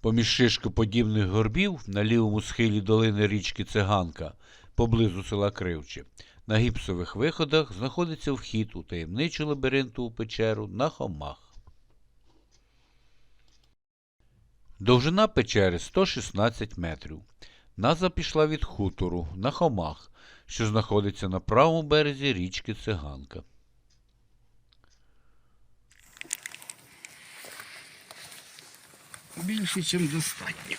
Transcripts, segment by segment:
Поміж шишкоподібних горбів на лівому схилі долини річки Циганка, поблизу села Кривче, на гіпсових виходах знаходиться вхід у таємничу лабіринтову печеру на Хомах. Довжина печери 116 метрів. Назва пішла від хутору на Хомах, що знаходиться на правому березі річки Циганка. Більше, ніж достатньо.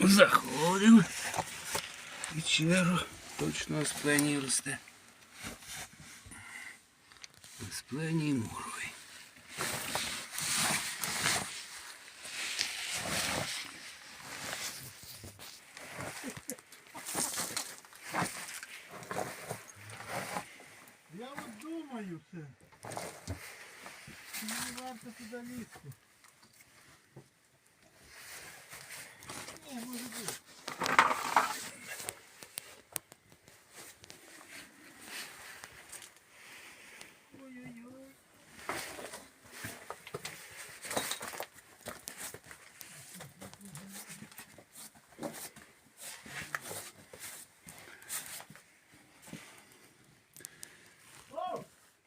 Заходимо. Печеру. Точно асплені росте. Асплені і муровий. Я от думаю це. Чи Не варто туди лізти.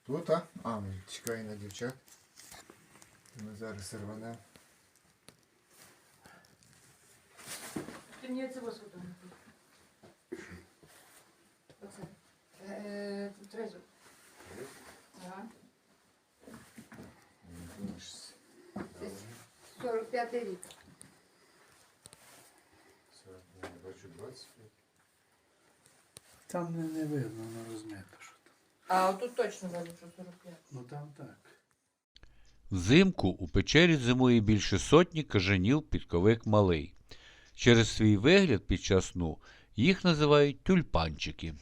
Тут, а? А, ми чекаємо на дівчат. Ми зараз рванемо. Ти мені це сфотографуй. Оце. Е, Трезу. Ага. Це 45 рік. 40, я бачу 25. Там не, не видно, не розмито, що. А тут точно що 45. Ну там так. Взимку у печері зимує більше сотні кажанів підковик малий. Через свій вигляд під час сну їх називають тюльпанчики.